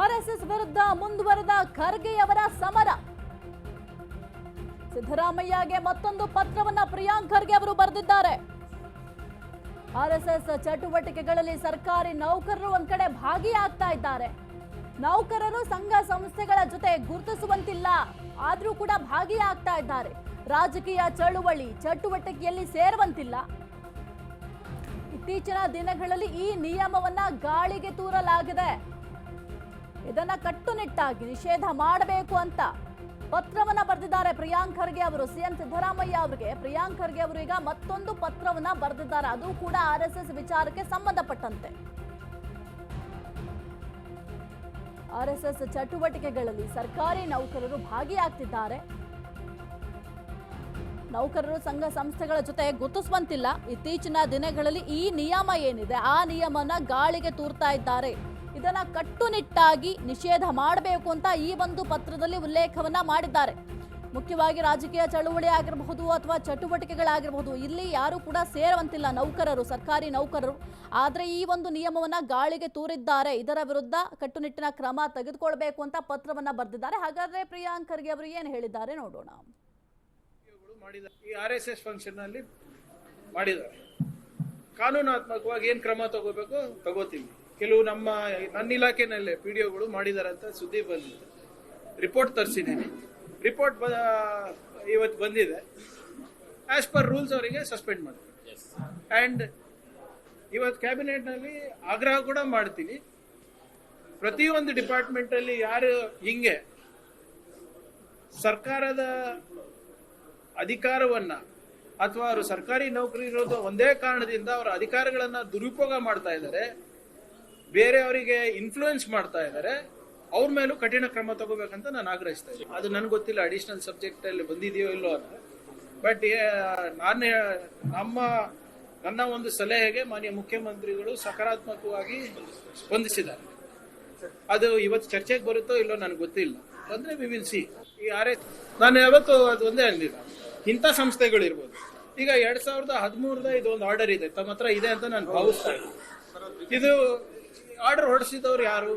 RSS ವಿರುದ್ಧ ಮುಂದುವರೆದ ಖರ್ಗೆಯವರ ಸಮರ. ಸಿದ್ದರಾಮಯ್ಯಗೆ ಮತ್ತೊಂದು ಪತ್ರವನ್ನ ಪ್ರಿಯಾಂಕ್ ಖರ್ಗೆ ಅವರು ಬರೆದಿದ್ದಾರೆ. ಆರ್ಎಸ್ಎಸ್ ಚಟುವಟಿಕೆಗಳಲ್ಲಿ ಸರ್ಕಾರಿ ನೌಕರರು ಒಂದ್ ಕಡೆ ಭಾಗಿಯಾಗ್ತಾ ಇದ್ದಾರೆ. ನೌಕರರು ಸಂಘ ಸಂಸ್ಥೆಗಳ ಜೊತೆ ಗುರುತಿಸುವಂತಿಲ್ಲ, ಆದ್ರೂ ಕೂಡ ಭಾಗಿಯಾಗ್ತಾ ಇದ್ದಾರೆ. ರಾಜಕೀಯ ಚಳುವಳಿ ಚಟುವಟಿಕೆಯಲ್ಲಿ ಸೇರುವಂತಿಲ್ಲ. ಇತ್ತೀಚಿನ ದಿನಗಳಲ್ಲಿ ಈ ನಿಯಮವನ್ನ ಗಾಳಿಗೆ ತೂರಲಾಗಿದೆ. ಇದನ್ನ ಕಟ್ಟುನಿಟ್ಟಾಗಿ ನಿಷೇಧ ಮಾಡಬೇಕು ಅಂತ ಪತ್ರವನ್ನ ಬರೆದಿದ್ದಾರೆ ಪ್ರಿಯಾಂಕ್ ಖರ್ಗೆ ಅವರು. ಸಿಎಂ ಸಿದ್ದರಾಮಯ್ಯ ಅವರಿಗೆ ಪ್ರಿಯಾಂಕ್ ಖರ್ಗೆ ಅವರು ಈಗ ಮತ್ತೊಂದು ಪತ್ರವನ್ನ ಬರೆದಿದ್ದಾರೆ. ಅದು ಕೂಡ ಆರ್ ಎಸ್ ಎಸ್ ವಿಚಾರಕ್ಕೆ ಸಂಬಂಧಪಟ್ಟಂತೆ. ಆರ್ ಎಸ್ ಎಸ್ ಚಟುವಟಿಕೆಗಳಲ್ಲಿ ಸರ್ಕಾರಿ ನೌಕರರು ಭಾಗಿಯಾಗ್ತಿದ್ದಾರೆ. ನೌಕರರು ಸಂಘ ಸಂಸ್ಥೆಗಳ ಜೊತೆ ಗುರುತಿಸುವಂತಿಲ್ಲ ಇತ್ತೀಚಿನ ದಿನಗಳಲ್ಲಿ ಈ ನಿಯಮ ಏನಿದೆ? ಆ ನಿಯಮನ ಗಾಳಿಗೆ ತೂರ್ತಾ ಇದ್ದಾರೆ. ಇದನ್ನ ಕಟ್ಟುನಿಟ್ಟಾಗಿ ನಿಷೇಧ ಮಾಡಬೇಕು ಅಂತ ಈ ಒಂದು ಪತ್ರದಲ್ಲಿ ಉಲ್ಲೇಖವನ್ನ ಮಾಡಿದ್ದಾರೆ. ಮುಖ್ಯವಾಗಿ ರಾಜಕೀಯ ಚಳುವಳಿ ಆಗಿರಬಹುದು ಅಥವಾ ಚಟುವಟಿಕೆಗಳಾಗಿರಬಹುದು, ಇಲ್ಲಿ ಯಾರು ಕೂಡ ಸೇರುವಂತಿಲ್ಲ ನೌಕರರು, ಸರ್ಕಾರಿ ನೌಕರರು. ಆದರೆ ಈ ಒಂದು ನಿಯಮವನ್ನ ಗಾಳಿಗೆ ತೂರಿದ್ದಾರೆ. ಇದರ ವಿರುದ್ಧ ಕಟ್ಟುನಿಟ್ಟಿನ ಕ್ರಮ ತೆಗೆದುಕೊಳ್ಬೇಕು ಅಂತ ಪತ್ರವನ್ನ ಬರೆದಿದ್ದಾರೆ. ಹಾಗಾದ್ರೆ ಪ್ರಿಯಾಂಕ್ ಖರ್ಗೆ ಅವರು ಏನು ಹೇಳಿದ್ದಾರೆ ನೋಡೋಣ. ಈ ಮಾಡಿದ್ದಾರೆ. ಕಾನೂನಾತ್ಮಕವಾಗಿ ಏನ್ ಕ್ರಮ ತಗೋಬೇಕು ತಗೋತೀವಿ ಕೆಲವು ನಮ್ಮ ನನ್ನ ಇಲಾಖೆನಲ್ಲೇ ಪಿ ಡಿ ಒಗಳು ಮಾಡಿದ್ದಾರೆ ಅಂತ ಸುದ್ದಿ ಬಂದಿದೆ. ರಿಪೋರ್ಟ್ ತರಿಸಿದ್ದೀನಿ ರಿಪೋರ್ಟ್ ಬ ಇವತ್ತು ಬಂದಿದೆ. ಆಸ್ ಪರ್ ರೂಲ್ಸ್ ಅವರಿಗೆ ಸಸ್ಪೆಂಡ್ ಮಾಡ್ತೀವಿ ಆ್ಯಂಡ್ ಇವತ್ತು ಕ್ಯಾಬಿನೆಟ್ನಲ್ಲಿ ಆಗ್ರಹ ಕೂಡ ಮಾಡ್ತೀನಿ. ಪ್ರತಿಯೊಂದು ಡಿಪಾರ್ಟ್ಮೆಂಟಲ್ಲಿ ಯಾರು ಹಿಂಗೆ ಸರ್ಕಾರದ ಅಧಿಕಾರವನ್ನ ಅಥವಾ ಅವರು ಸರ್ಕಾರಿ ನೌಕರಿ ಇರೋದು ಒಂದೇ ಕಾರಣದಿಂದ ಅವರ ಅಧಿಕಾರಗಳನ್ನ ದುರುಪಯೋಗ ಮಾಡ್ತಾ ಇದ್ದಾರೆ ಬೇರೆಯವರಿಗೆ ಇನ್ಫ್ಲೂಯೆನ್ಸ್ ಮಾಡ್ತಾ ಇದ್ದಾರೆ ಅವ್ರ ಮೇಲೂ ಕಠಿಣ ಕ್ರಮ ತಗೋಬೇಕಂತ ನಾನು ಆಗ್ರಹಿಸ್ತಾ ಇದ್ದೀನಿ. ಅದು ನನ್ಗೆ ಗೊತ್ತಿಲ್ಲ ಅಡಿಷನಲ್ ಸಬ್ಜೆಕ್ಟ್ ಅಲ್ಲಿ ಬಂದಿದೆಯೋ ಇಲ್ಲೋ ಅಂತ. ಬಟ್ ನಾನು, ನಮ್ಮ, ನನ್ನ ಒಂದು ಸಲಹೆಗೆ ಮಾನ್ಯ ಮುಖ್ಯಮಂತ್ರಿಗಳು ಸಕಾರಾತ್ಮಕವಾಗಿ ಸ್ಪಂದಿಸಿದ್ದಾರೆ. ಅದು ಇವತ್ತು ಚರ್ಚೆಗೆ ಬರುತ್ತೋ ಇಲ್ಲೋ ನನಗೆ ಗೊತ್ತಿಲ್ಲ. ಅಂದ್ರೆ ವಿ ವಿಲ್ ಸಿ ಎಸ್ ನಾನು ಯಾವತ್ತು ಅದು ಒಂದೇ ಅಂದಿಲ್ಲ. ಇಂಥ ಸಂಸ್ಥೆಗಳು ಇರ್ಬೋದು. ಈಗ ಎರಡ್ ಸಾವಿರದ ಹದಿಮೂರದ ಇದೊಂದು ಆರ್ಡರ್ ಇದೆ, ತಮ್ಮ ಹತ್ರ ಇದೆ ಅಂತ ನಾನು ಭಾವಿಸ್ತಾ ಇದು ಆರ್ಡರ್ ಹೊರಡಿಸಿದವ್ರು ಯಾರು?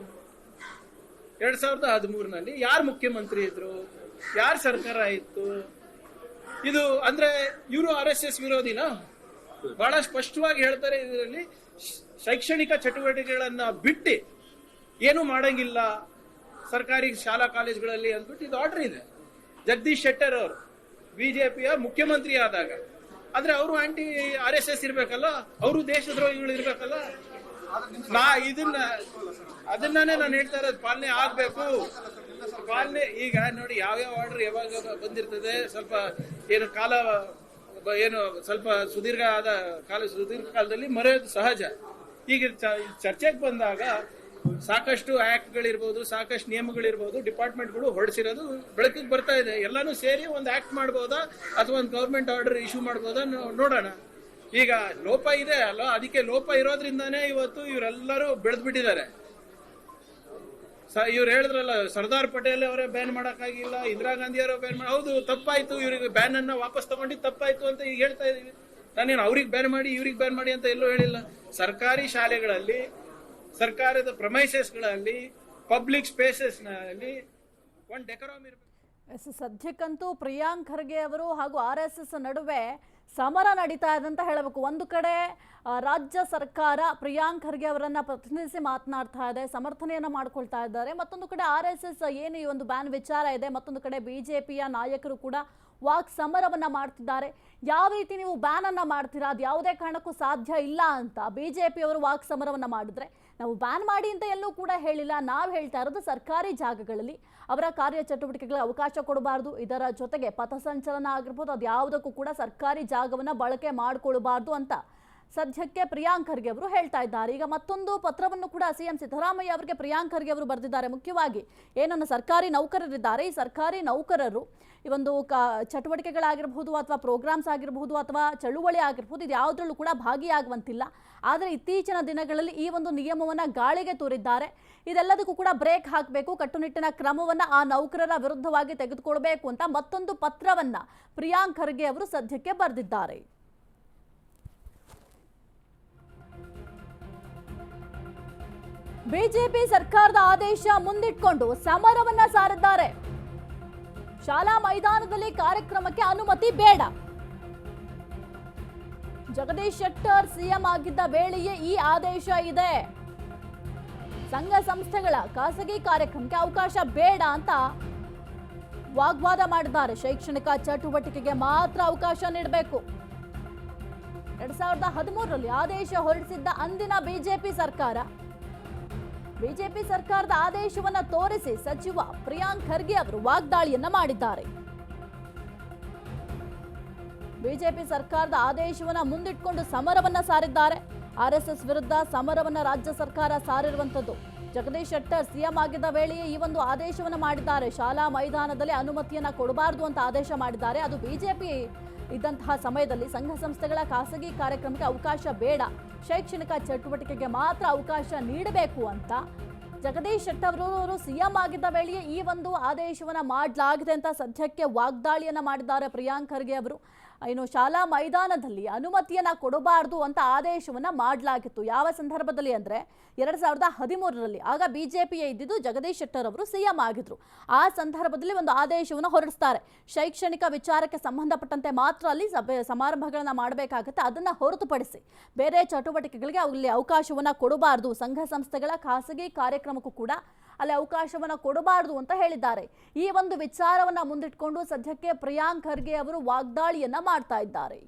ಎರಡ್ ಸಾವಿರದ ಹದಿಮೂರಿನಲ್ಲಿ ಯಾರು ಮುಖ್ಯಮಂತ್ರಿ ಇದ್ರು? ಯಾರು ಸರ್ಕಾರ ಇತ್ತು? ಇದು ಅಂದ್ರೆ ಇವರು ಆರ್ ಎಸ್ ಎಸ್ ವಿರೋಧಿನ? ಬಹಳ ಸ್ಪಷ್ಟವಾಗಿ ಹೇಳ್ತಾರೆ ಇದರಲ್ಲಿ ಶೈಕ್ಷಣಿಕ ಚಟುವಟಿಕೆಗಳನ್ನ ಬಿಟ್ಟು ಏನು ಮಾಡಂಗಿಲ್ಲ. ಸರ್ಕಾರಿ ಶಾಲಾ ಕಾಲೇಜುಗಳಲ್ಲಿ ಅಂದ್ಬಿಟ್ಟು ಇದು ಆರ್ಡರ್ ಇದೆ. ಜಗದೀಶ್ ಶೆಟ್ಟರ್ ಅವರು ಬಿಜೆಪಿಯ ಮುಖ್ಯಮಂತ್ರಿ ಆದಾಗ. ಆದ್ರೆ ಅವರು ಆಂಟಿ ಆರ್ ಎಸ್ ಎಸ್ ಇರ್ಬೇಕಲ್ಲ? ಅವರು ದೇಶದ್ರೋಹಿಗಳು ಇರ್ಬೇಕಲ್ಲ? ನಾ ಇದನ್ನ ಅದನ್ನೇ ನಾನು ಹೇಳ್ತಾ ಇರೋದು. ಪಾಲನೆ ಆಗ್ಬೇಕು. ಪಾಲನೆ, ಈಗ ನೋಡಿ ಯಾವ್ಯಾವ ಆರ್ಡರ್ ಯಾವಾಗ ಬಂದಿರ್ತದೆ, ಸ್ವಲ್ಪ ಏನು ಕಾಲ, ಏನು ಸ್ವಲ್ಪ ಸುದೀರ್ಘ ಆದ ಕಾಲ, ಸುದೀರ್ಘ ಕಾಲದಲ್ಲಿ ಮರೆಯೋದು ಸಹಜ. ಈಗ ಚರ್ಚೆಗೆ ಬಂದಾಗ ಸಾಕಷ್ಟು ಆಕ್ಟ್ಗಳಿರ್ಬೋದು, ಸಾಕಷ್ಟು ನಿಯಮಗಳಿರ್ಬೋದು, ಡಿಪಾರ್ಟ್ಮೆಂಟ್ಗಳು ಹೊಡೆಸಿರೋದು ಬೆಳಕಿಗೆ ಬರ್ತಾ ಇದೆ. ಎಲ್ಲಾನು ಸೇರಿ ಒಂದು ಆಕ್ಟ್ ಮಾಡ್ಬೋದಾ ಅಥವಾ ಒಂದು ಗೌರ್ಮೆಂಟ್ ಆರ್ಡರ್ ಇಶ್ಯೂ ಮಾಡ್ಬೋದಾ ನೋಡೋಣ. ಈಗ ಲೋಪ ಇದೆ ಅಲ್ಲ, ಅದಕ್ಕೆ ಲೋಪ ಇರೋದ್ರಿಂದಾನೇ ಇವತ್ತು ಇವರೆಲ್ಲರೂ ಬೆಳೆದ್ಬಿಟ್ಟಿದ್ದಾರೆ. ಇವ್ರು ಹೇಳಿದ್ರಲ್ಲ, ಸರ್ದಾರ್ ಪಟೇಲ್ ಅವರೇ ಬ್ಯಾನ್ ಮಾಡೋಕ್ಕಾಗಿಲ್ಲ, ಇಂದಿರಾ ಗಾಂಧಿ ಅವರು ಬ್ಯಾನ್ ಮಾಡಿ, ಹೌದು, ತಪ್ಪಾಯ್ತು, ಇವ್ರಿಗೆ ಬ್ಯಾನ್ ಅನ್ನ ವಾಪಸ್ ತಗೊಂಡು ತಪ್ಪಾಯ್ತು ಅಂತ ಈಗ ಹೇಳ್ತಾ ಇದೀವಿ ನಾನೇನು ಅವ್ರಿಗೆ ಬ್ಯಾನ್ ಮಾಡಿ, ಇವ್ರಿಗೆ ಬ್ಯಾನ್ ಮಾಡಿ ಅಂತ ಎಲ್ಲೂ ಹೇಳಿಲ್ಲ. ಸರ್ಕಾರಿ ಶಾಲೆಗಳಲ್ಲಿ, ಸರ್ಕಾರದ ಪ್ರಮೈಸಸ್ಗಳಲ್ಲಿ ಪಬ್ಲಿಕ್ ಸ್ಪೇಸಸ್ನಲ್ಲಿ ಒಂದು ಡೆಕೋರಾಮ್ ಇರಬೇಕು. ಎಸ್ ಸದ್ಯಕ್ಕಂತೂ ಪ್ರಿಯಾಂಕ್ ಖರ್ಗೆ ಅವರು ಹಾಗೂ ಆರ್ ಎಸ್ ಎಸ್ ನಡುವೆ ಸಮರ ನಡೀತಾ ಇದೆ ಅಂತ ಹೇಳಬೇಕು. ಒಂದು ಕಡೆ ರಾಜ್ಯ ಸರ್ಕಾರ ಪ್ರಿಯಾಂಕ್ ಖರ್ಗೆ ಅವರನ್ನು ಪ್ರತಿನಿಧಿಸಿ ಮಾತನಾಡ್ತಾ ಇದೆ, ಸಮರ್ಥನೆಯನ್ನ ಮಾಡ್ಕೊಳ್ತಾ ಇದ್ದಾರೆ. ಮತ್ತೊಂದು ಕಡೆ ಆರ್ ಎಸ್ ಎಸ್ ಏನು ಈ ಒಂದು ಬ್ಯಾನ್ ವಿಚಾರ ಇದೆ, ಮತ್ತೊಂದು ಕಡೆ ಬಿಜೆಪಿಯ ನಾಯಕರು ಕೂಡ ವಾಕ್ ಸಮರವನ್ನ ಮಾಡ್ತಿದ್ದಾರೆ. ಯಾವ ರೀತಿ ನೀವು ಬ್ಯಾನ್ ಅನ್ನ ಮಾಡ್ತೀರಾ? ಅದು ಯಾವುದೇ ಕಾರಣಕ್ಕೂ ಸಾಧ್ಯ ಇಲ್ಲ ಅಂತ ಬಿಜೆಪಿ ಅವರು ವಾಕ್ ಸಮರವನ್ನ ಮಾಡಿದ್ರೆ. ನಾವು ಬ್ಯಾನ್ ಮಾಡಿ ಅಂತ ಎಲ್ಲೂ ಕೂಡ ಹೇಳಿಲ್ಲ. ನಾವು ಹೇಳ್ತಾ ಇರೋದು ಸರ್ಕಾರಿ ಜಾಗಗಳಲ್ಲಿ ಅವರ ಕಾರ್ಯ ಚಟುವಟಿಕೆಗಳಿಗೆ ಅವಕಾಶ ಕೊಡಬಾರ್ದು. ಇದರ ಜೊತೆಗೆ ಪಥಸಂಚಲನ ಆಗಿರ್ಬೋದು ಅದು ಯಾವುದಕ್ಕೂ ಕೂಡ ಸರ್ಕಾರಿ ಜಾಗವನ್ನ ಬಳಕೆ ಮಾಡಿಕೊಳ್ಬಾರ್ದು ಅಂತ ಸದ್ಯಕ್ಕೆ ಪ್ರಿಯಾಂಕ್ ಖರ್ಗೆ ಅವರು ಹೇಳ್ತಾ ಇದ್ದಾರೆ. ಈಗ ಮತ್ತೊಂದು ಪತ್ರವನ್ನು ಕೂಡ ಸಿಎಂ ಸಿದ್ದರಾಮಯ್ಯ ಅವರಿಗೆ ಪ್ರಿಯಾಂಕ್ ಖರ್ಗೆ ಅವರು ಬರೆದಿದ್ದಾರೆ. ಮುಖ್ಯವಾಗಿ ಏನನ್ನು ಸರ್ಕಾರಿ ನೌಕರರಿದ್ದಾರೆ. ಈ ಸರ್ಕಾರಿ ನೌಕರರು ಈ ಒಂದು ಕಾ ಚಟುವಟಿಕೆಗಳಾಗಿರಬಹುದು ಅಥವಾ ಪ್ರೋಗ್ರಾಮ್ಸ್ ಆಗಿರಬಹುದು ಅಥವಾ ಚಳುವಳಿ ಆಗಿರ್ಬೋದು ಇದು ಯಾವುದ್ರಲ್ಲೂ ಕೂಡ ಭಾಗಿಯಾಗುವಂತಿಲ್ಲ. ಆದರೆ ಇತ್ತೀಚಿನ ದಿನಗಳಲ್ಲಿ ಈ ಒಂದು ನಿಯಮವನ್ನು ಗಾಳಿಗೆ ತೋರಿದ್ದಾರೆ. ಇದೆಲ್ಲದಕ್ಕೂ ಕೂಡ ಬ್ರೇಕ್ ಹಾಕಬೇಕು. ಕಟ್ಟುನಿಟ್ಟಿನ ಕ್ರಮವನ್ನು ಆ ನೌಕರರ ವಿರುದ್ಧವಾಗಿ ತೆಗೆದುಕೊಳ್ಬೇಕು ಅಂತ ಮತ್ತೊಂದು ಪತ್ರವನ್ನು ಪ್ರಿಯಾಂಕ್ ಖರ್ಗೆ ಅವರು ಸದ್ಯಕ್ಕೆ ಬರೆದಿದ್ದಾರೆ. ಬಿಜೆಪಿ ಸರ್ಕಾರದ ಆದೇಶ ಮುಂದಿಟ್ಕೊಂಡು ಸಮರವನ್ನ ಸಾರಿದ್ದಾರೆ. ಶಾಲಾ ಮೈದಾನದಲ್ಲಿ ಕಾರ್ಯಕ್ರಮಕ್ಕೆ ಅನುಮತಿ ಬೇಡ. ಜಗದೀಶ್ ಶೆಟ್ಟರ್ ಸಿಎಂ ಆಗಿದ್ದ ವೇಳೆಯೇ ಈ ಆದೇಶ ಇದೆ. ಸಂಘ ಸಂಸ್ಥೆಗಳ ಖಾಸಗಿ ಕಾರ್ಯಕ್ರಮಕ್ಕೆ ಅವಕಾಶ ಬೇಡ ಅಂತ ವಾಗ್ವಾದ ಮಾಡಿದ್ದಾರೆ. ಶೈಕ್ಷಣಿಕ ಚಟುವಟಿಕೆಗೆ ಮಾತ್ರ ಅವಕಾಶ ನೀಡಬೇಕು. ಎರಡ್ ಸಾವಿರದ ಹದಿಮೂರರಲ್ಲಿ ಆದೇಶ ಹೊರಡಿಸಿದ್ದ ಅಂದಿನ ಬಿಜೆಪಿ ಸರ್ಕಾರ ಬಿಜೆಪಿ ಸರ್ಕಾರದ ಆದೇಶವನ್ನು ತೋರಿಸಿ ಸಚಿವ ಪ್ರಿಯಾಂಕ್ ಖರ್ಗೆ ಅವರು ವಾಗ್ದಾಳಿಯನ್ನ ಮಾಡಿದ್ದಾರೆ. ಬಿಜೆಪಿ ಸರ್ಕಾರದ ಆದೇಶವನ್ನ ಮುಂದಿಟ್ಕೊಂಡು ಸಮರವನ್ನ ಸಾರಿದ್ದಾರೆ. ಆರ್ಎಸ್ಎಸ್ ವಿರುದ್ಧ ಸಮರವನ್ನ ರಾಜ್ಯ ಸರ್ಕಾರ ಸಾರಿರುವಂತದ್ದು ಜಗದೀಶ್ ಶೆಟ್ಟರ್ ಸಿಎಂ ಆಗಿದ್ದ ವೇಳೆಯೇ ಈ ಒಂದು ಆದೇಶವನ್ನು ಮಾಡಿದ್ದಾರೆ. ಶಾಲಾ ಮೈದಾನದಲ್ಲಿ ಅನುಮತಿಯನ್ನ ಕೊಡಬಾರದು ಅಂತ ಆದೇಶ ಮಾಡಿದ್ದಾರೆ. ಅದು ಬಿಜೆಪಿ ಇದ್ದಂತಹ ಸಮಯದಲ್ಲಿ ಸಂಘ ಸಂಸ್ಥೆಗಳ ಖಾಸಗಿ ಕಾರ್ಯಕ್ರಮಕ್ಕೆ ಅವಕಾಶ ಬೇಡ. ಶೈಕ್ಷಣಿಕ ಚಟುವಟಿಕೆಗೆ ಮಾತ್ರ ಅವಕಾಶ ನೀಡಬೇಕು ಅಂತ ಜಗದೀಶ್ ಶೆಟ್ಟರ್ ಅವರು ಸಿಎಂ ಆಗಿದ್ದ ವೇಳೆಯೇ ಈ ಒಂದು ಆದೇಶವನ್ನು ಮಾಡಲಾಗಿದೆ ಅಂತ ಸದ್ಯಕ್ಕೆ ವಾಗ್ದಾಳಿಯನ್ನ ಮಾಡಿದ್ದಾರೆ ಪ್ರಿಯಾಂಕ್ ಖರ್ಗೆ ಅವರು. ಇನ್ನು ಶಾಲಾ ಮೈದಾನದಲ್ಲಿ ಅನುಮತಿಯನ್ನು ಕೊಡಬಾರದು ಅಂತ ಆದೇಶವನ್ನು ಮಾಡಲಾಗಿತ್ತು. ಯಾವ ಸಂದರ್ಭದಲ್ಲಿ ಅಂದರೆ ಎರಡು ಸಾವಿರದ ಹದಿಮೂರರಲ್ಲಿ ಆಗ ಬಿ ಜೆ ಪಿ ಇದ್ದಿದ್ದು ಜಗದೀಶ್ ಶೆಟ್ಟರ್ ಅವರು ಸಿಎಂ ಆಗಿದ್ರು. ಆ ಸಂದರ್ಭದಲ್ಲಿ ಒಂದು ಆದೇಶವನ್ನು ಹೊರಡಿಸ್ತಾರೆ. ಶೈಕ್ಷಣಿಕ ವಿಚಾರಕ್ಕೆ ಸಂಬಂಧಪಟ್ಟಂತೆ ಮಾತ್ರ ಅಲ್ಲಿ ಸಭೆ ಸಮಾರಂಭಗಳನ್ನು ಮಾಡಬೇಕಾಗುತ್ತೆ. ಅದನ್ನು ಹೊರತುಪಡಿಸಿ ಬೇರೆ ಚಟುವಟಿಕೆಗಳಿಗೆ ಅಲ್ಲಿ ಅವಕಾಶವನ್ನು ಕೊಡಬಾರದು. ಸಂಘ ಸಂಸ್ಥೆಗಳ ಖಾಸಗಿ ಕಾರ್ಯಕ್ರಮಕ್ಕೂ ಕೂಡ ಅಲ್ಲಿ ಅವಕಾಶವನ್ನ ಕೊಡಬಾರದು ಅಂತ ಹೇಳಿದ್ದಾರೆ. ಈ ಒಂದು ವಿಚಾರವನ್ನ ಮುಂದಿಟ್ಕೊಂಡು ಸದ್ಯಕ್ಕೆ ಪ್ರಿಯಾಂಕ್ ಖರ್ಗೆ ಅವರು ವಾಗ್ದಾಳಿಯನ್ನ ಮಾಡ್ತಾ ಇದ್ದಾರೆ.